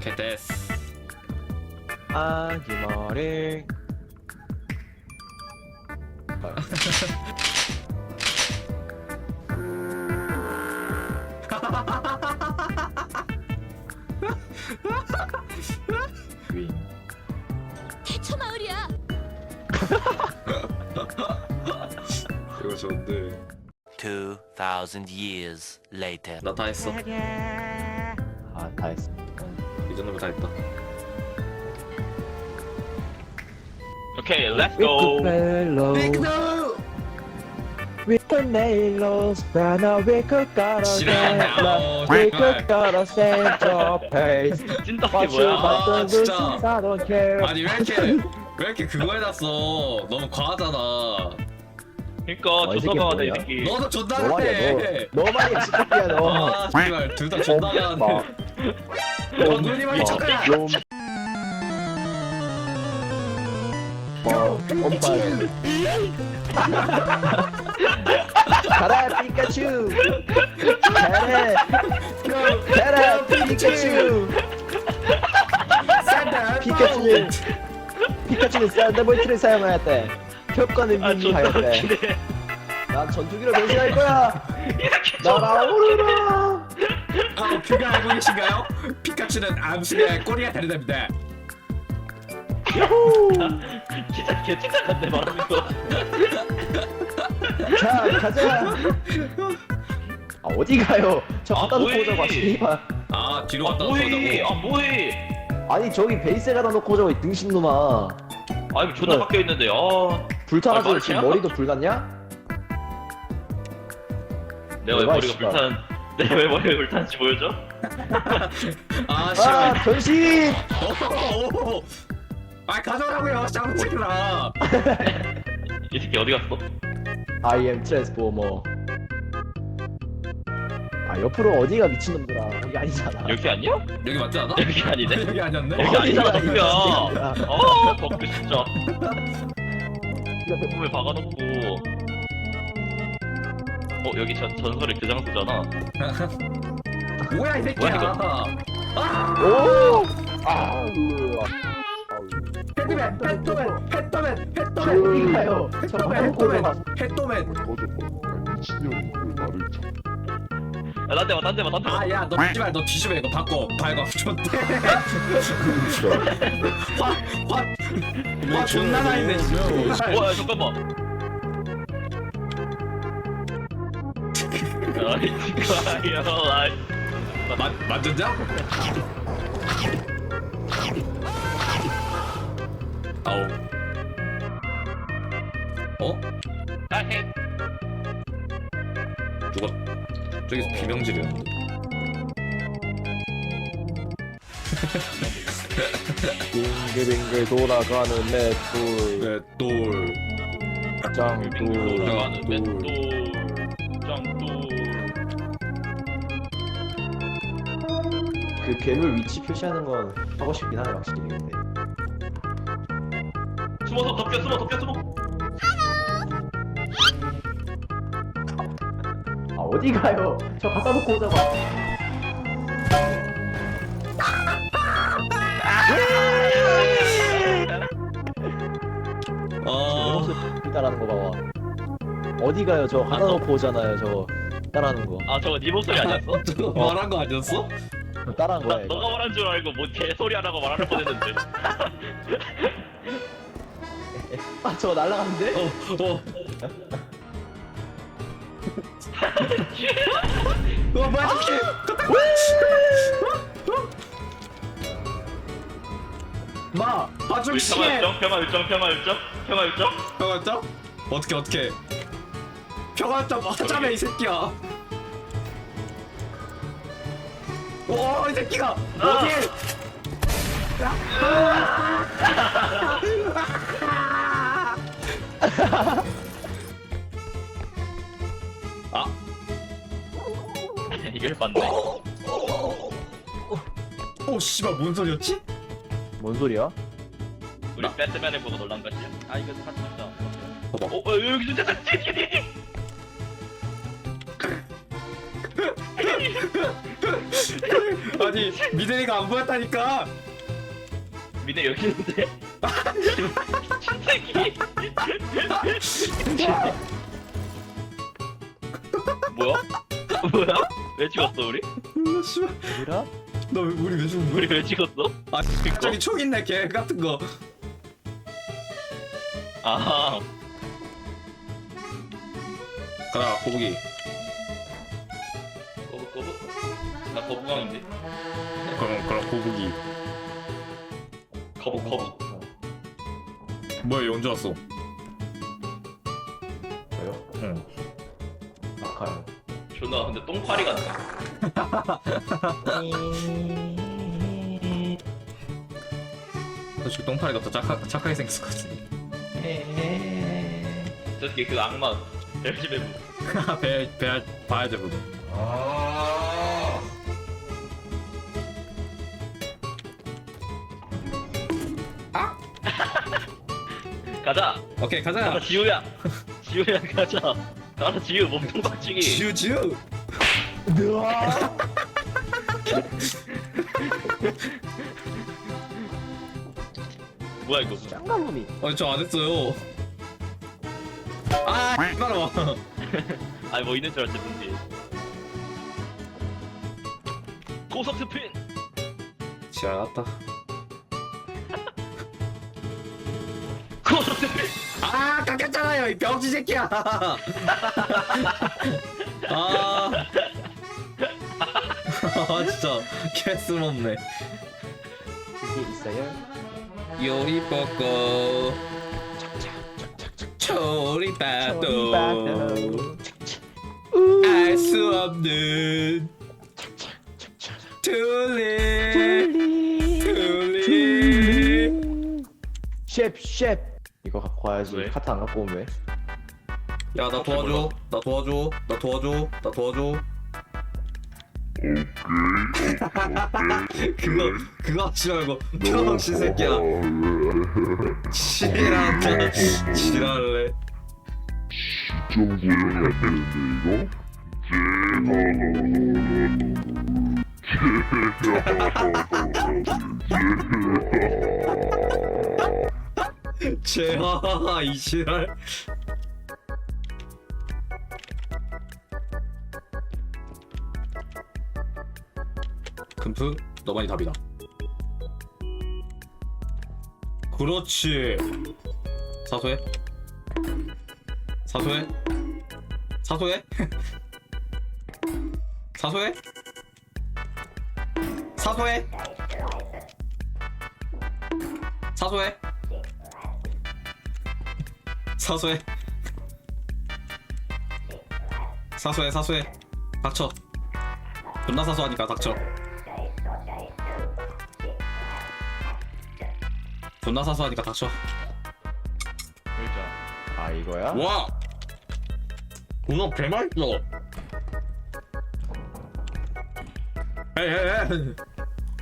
오케이 됐어 아기 머리 윙 대처 마을이야. 이거 좋은데 2,000 years later. 나 다 했어 아, 다 했어. 이 정도면 다 했다 오케이, let's go. 멜로 With the nails, banana we could gotta 싫어. We could gotta send your face 찐따이 What you 뭐야? 아, want to 진짜. do, I don't care 아니 왜 이렇게 왜 이렇게 그거 해놨어 너무 과하잖아 그니까 어, 이 새끼 조서가 이 뭐야? 새끼. 너도 존나 너 말이야 해 너 너만이 진짜야 너아 씨발 둘다 존나 가네 뭐, 어 잠깐 좀 뭐, 엄빨 가라 피카츄. 가라. 가라 피카츄. 피카츄는 피카츄는 샌드볼트를 사용하였대 효과는 아, 존나 미미하였대 웃기네. 난 전투기로 변신할 거야. 날아오르라 아 그거 알고 계신가요? 피카츄는 암수의 꼬리가 다르답니다 진짜 개찐따 같네, 말하는 거. 자 가자 아 어디 가요 저 아, 갖다 놓고 뭐해? 오자고 씨발 아 뒤로 아, 갔다 뭐해? 아, 오자고 뭐해? 아니 저기 베이스에 갖다 놓고 오자고 이 등신놈아 아, 이거 존나 그래. 바뀌어 있는데, 아. 불타가지고 아, 지금? 머리도 불났냐? 내가 왜 머리가 씨발. 불타는, 내가 왜 머리가 불타는지 보여줘? 아아 변신 오 오 아 가져오라고요 짱 새끼라 이 새끼 어디 갔어? I am transformer 아 옆으로 어디가 미친놈들아 여기 아니잖아 여기 아니야? 여기 맞지 않아? 여기 아니네? 여기 아니었네? 여기 아니잖아, 덕구야. 아, 덕구 진짜. 몸에 박아놓고. 어, 여기 전, 전설의 그 장소잖아. 뭐야 이 새끼야. 뭐야, 아 오! 아! 으아. 헤드맨 헤드맨 헤드맨 헤드맨. 어디 가요. 저 갖다 놓고 오자고 헤드맨 헤드맨. 야, 딴데 봐, 딴데 봐, 딴데 봐. 아 야 너 씨발 너 뒤집어 이거 바꿔. 발광 좋대. 화화 존나 나 있네 씨발 와, 야, 잠깐만. 아이, 지금 아이, 만 만졌냐? 아우 어? 아이. 누가 저기서 비명 지르는데 빙글빙글 돌아가는 맷돌 네돌 짱돌 돌아가는 돌. 맷돌, 짱돌. 그 괴물 위치 표시하는 건 하고 싶긴 하네 확실히. 근데 숨어서 덮여, 숨어, 덮여, 숨어. 아 어디 가요? 저 갖다 놓고 오자고. 아. 따라하는 거 봐봐. 어디 가요? 저 갖다 놓고 오잖아요 저거 따라하는 거. 아, 저거 네 목소리 아니었어? 저거 말한 거 아니었어? 저 따라한 나, 거야 이거 너가 말한 줄 알고 뭐 개소리 하라고 말하는 뻔했는데. 아 저거 날라갔는데? 어 어. 어 뭐야 이렇게 마 봐좀 평화 시해 일정, 평화 일정, 평화 일정, 평화 일정. 평화점? 어떻게 어떻게 평화점 하자며 이 새끼야 오이 새끼가 어디 아 이걸 봤네. 오 씨발 뭔 소리였지? 뭔 소리야? 우리 배트맨을 보고 놀란 것이야. 아 이거 다 진짜. 봐봐. 어, 어 여기 진짜 아니 미드니가 안 보였다니까 미네 여기 있는데. 신세기. 뭐야? 뭐야? 왜 찍었어 우리? 씨발 얘들아? 너 왜- 우리 왜 죽은 거야? 우리 왜 찍었어? 아 저기 총 있네 개 같은 거 아 가라 거북이 거북 거북. 나 거북왕인데. 그럼 그럼 거북이 거북 거북. 뭐야 얘 언제 왔어? 저요? 응 아카요 존나 근데 똥파리 같다. 솔직히 똥파리 같다 착하, 착하게 생겼을 것 같은데 저렇게 그 악마 해보. 배, 배 봐야 되거든 가자. 오케이 가자 가자 지우야. 지우야 가자. 가자 지우 몸통 박치기. 지우 지우 으아! 뭐야 이거? 짱가놈이 아니 저안 했어요 아 따라와 아니 뭐 있는 줄 알았지 눈 고속 스핀. 지랄났다 아 깎였잖아요 이 병신 새끼야. 아, 아 진짜 개스럽네. 그게 있어요? 요리 뻗고. 초리바도 알 수 없는 둘리. 둘리. 셰프 셰프 이거 갖고 와야지 왜? 카트 안 갖고 오면 왜? 야나 도와줘 나 도와줘 나 도와줘 나 도와줘 그거 그거 하지 말고 평신 새끼야 지랄한다 지랄래 좀 구해야 되는데 제 하 이 지랄. 금프 너만이 답이다. 그렇지. 사소해? 사소해? 사소해? 사소해? 사소해? 사소해 사소해. 사소해 사소해. 닥쳐. 존나 사소하니까 닥쳐. 존나 사소하니까 닥쳐. 아 이거야? 와! 문어 개맛있어. 에에에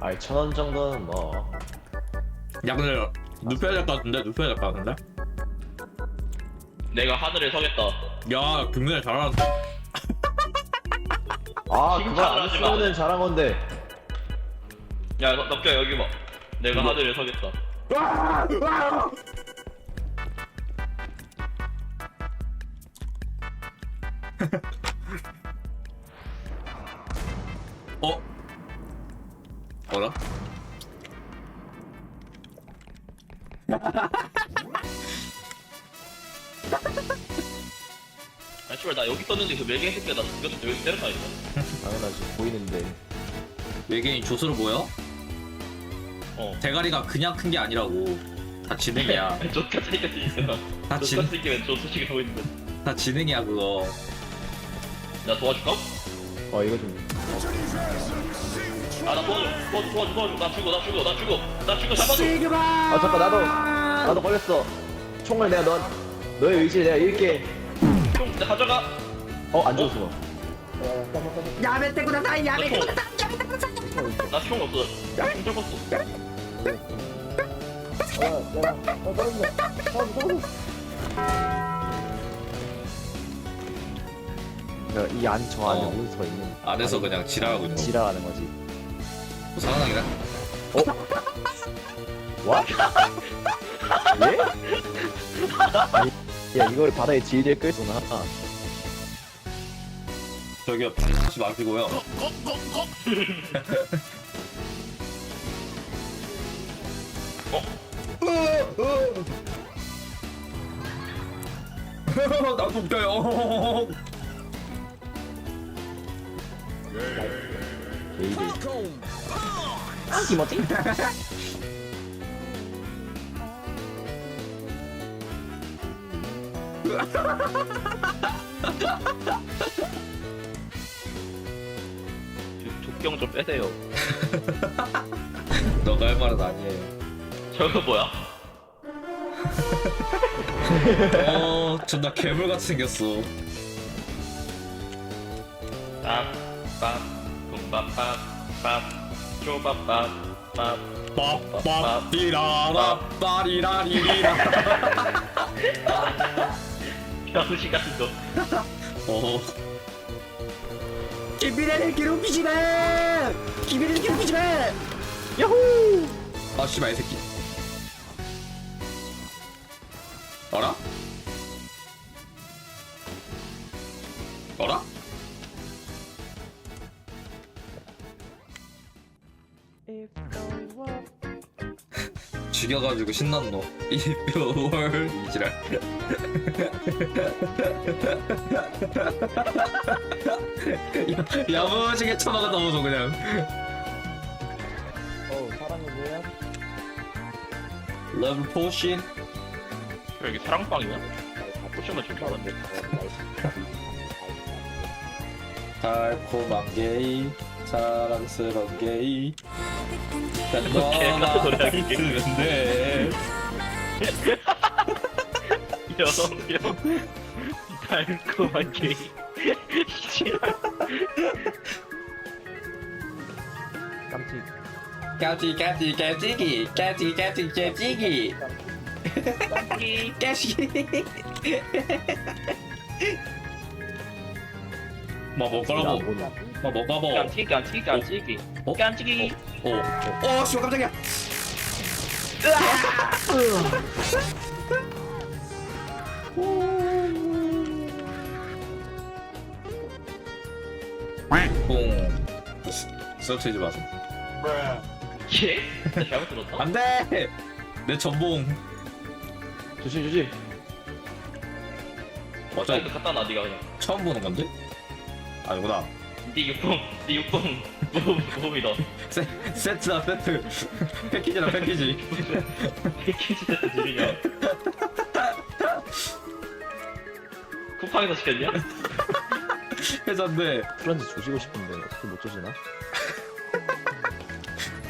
아이 천원 정도는 뭐. 야 근데 눕혀야 될 것 같은데? 눕혀야 될 것 같은데 내가 하늘에 서겠다. 야 금메달 잘하는 아 그거 안 하지 마. 쓰면은 잘한 건데 야 너- 넉겨 여기 봐. 내가 하늘에 서겠다. 어? 뭐라? 아니 씨발 나 여기 썼는데 그 매개 새끼가 나 죽였는데 왜 때렸다 이거? 당연하지 보이는데 외계인 조수로 보여? 어. 대가리가 그냥 큰 게 아니라고 다 지능이야 조카 차이가 있어. 다, 지, 조카 새끼면 조수식이 보이는데. 다 지능이야 그거 나 도와줄까? 어 이거 좀 아 나 도와줘. 도와줘 도와줘 도와줘. 나 죽어 나 죽어 나 죽어 나 죽어 잡아줘. 아 잠깐 나도 나도 걸렸어 총을 내가 넌 너의 의지를 내가 잃게 형, 나 가져가. 어 안 죽었어 야매 때구나 나 야매 때구나 나총 없어. 총 적었어. 그러니까 이 안 저 안에 어. 몬스터 있는 안에서 그냥 지랄하고 있는 거 지랄하는 거지 상황이다. 와? 예? 아니, 야 이걸 바다에 질질 끌구나. 저기요, 하지 마시고요. 어? 나도 웃겨요. 게이들. 아 김어지? 족경 좀 빼세요. 너가 할 말은 아니에요. 저거 뭐야? 어, 존나 괴물같이 생겼어. 빰빰 뿜빰빰빰 쪼빰빰 빰 빠빠삐라라 빠리라리리라. 병시간 거. 어, 김비레를 괴롭히지 마! 김비레를 괴롭히지 마! 아 씨발 이 새끼. 어라? 어라? 죽여가지고 신난 너. 이뼈월 이지랄. 야- 야무지게 쳐박아 넘어서 그냥. 어 사랑은 뭐야? 러브 포신. 여기 사랑방이야? 포션만 좀 받았네. 달콤한 게이 사랑스러운 게이 개 같은 소리 하기. 쓰는데 여성 달콤한 게이. 씨발. 깜찍. 까지 까지 까지기 까지 까지 까지기 까지 뭐 먹으라고 뭐 먹어보 깜찍이 깜찍이 깜찍이 어? 깜찍이. 오오 씨발 깜짝이야. 뽕 쓰러트리지 마세요 예? 나 잘못 들었다. 안 돼! 내 전봉. 조심 조심. 어차 사이드 갖다 놔 네가 그냥. 처음 보는 건데? 아니구나 네 육봉 네 육봉 모험 모험이다. 세, 세트다 세트 패키지다 패키지 패키지 세트 줄이냐? 쿠팡에서 시켰냐? 회사인데 프란지 조지고 싶은데 어떻게 못 조지나?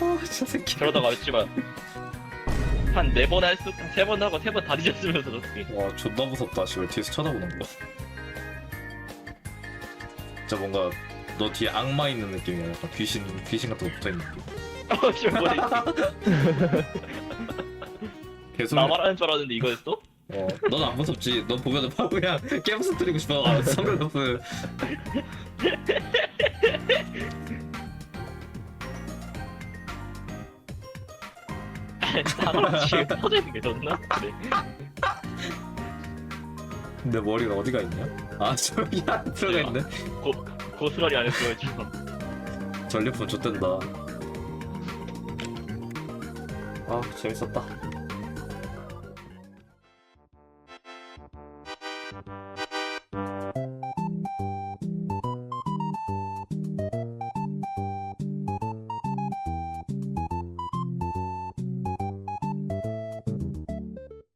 아저 새끼 그러다가 했지만 한 네 번 할 수 세 번 하고 세 번 다 뒤졌으면서 어떻게? 와 존나 무섭다 씨발 뒤에서 쳐다보는 거 진짜 뭔가 너 뒤에 악마 있는 느낌이야 약간 귀신 귀신 같은 거 붙어 있는 느낌 어, 씨 뭐래? 계속 나 말하는 줄 알았는데 이거였어? 어, 넌 안 무섭지 넌 보면은 바로 그냥 깨부서 때리고 싶어 아, 선글라스 나랑 지금 터져 있는 게 좋나? 네. 내 머리가 어디가 있냐? 아 저기 안 들어가 있네 고 고스란히 안 했어요 지금. 전리품 좆된다 아 재밌었다